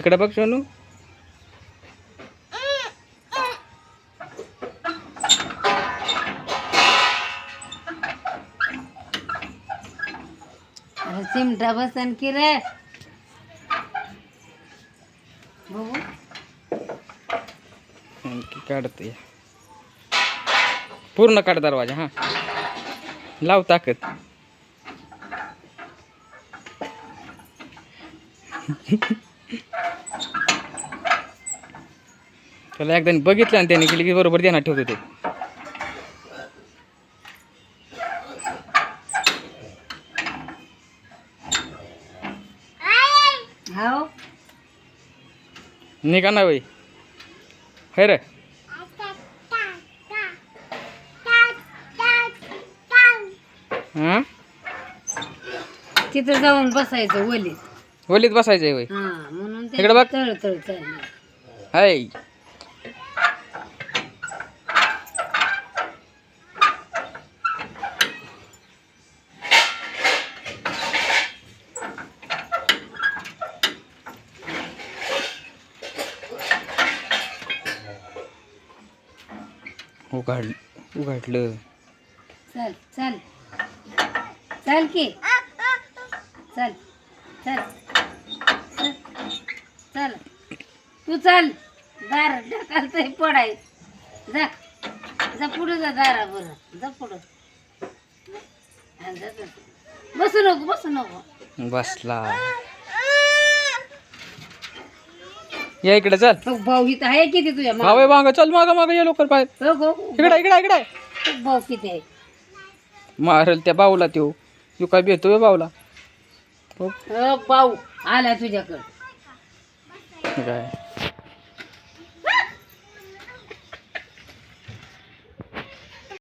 तिकडे बघ सोनू. चिमटा बसन की रे. काढते. पूर्ण काढ दरवाजा हा. लाव ताकद. त्याला एकदा बघितलं आणि त्याने केली की बरोबर ध्यानात ठेवतो ते. निघा ना बाई. है रे. तिथं जाऊन बसायचं ओलीत. ओलीत बसायचंय हा ते इकडे बघ. तळ तळ चाललं हाय. उघाड उघडलं. चल चल. चल की. चल चल. चल. तू चल. दार ढकलतंय पडाय. जा. जा पुढं जा दारा बरं जा पुढं. हा, जा, जा. बसू नको बसू नको. बसला. या इकडे चल. तो भाऊ इथं आहे किती तुझ्या भाऊ आहे मागं चल मागं मागं ये लवकर बाहेर. हो इकडे इकडे इकडे तो भाऊ किती आहे? मारल त्या बाऊला त्यो. तू काय भेटतोय बाऊला? हो, हो भाऊ. आला तुझ्याकडं. काय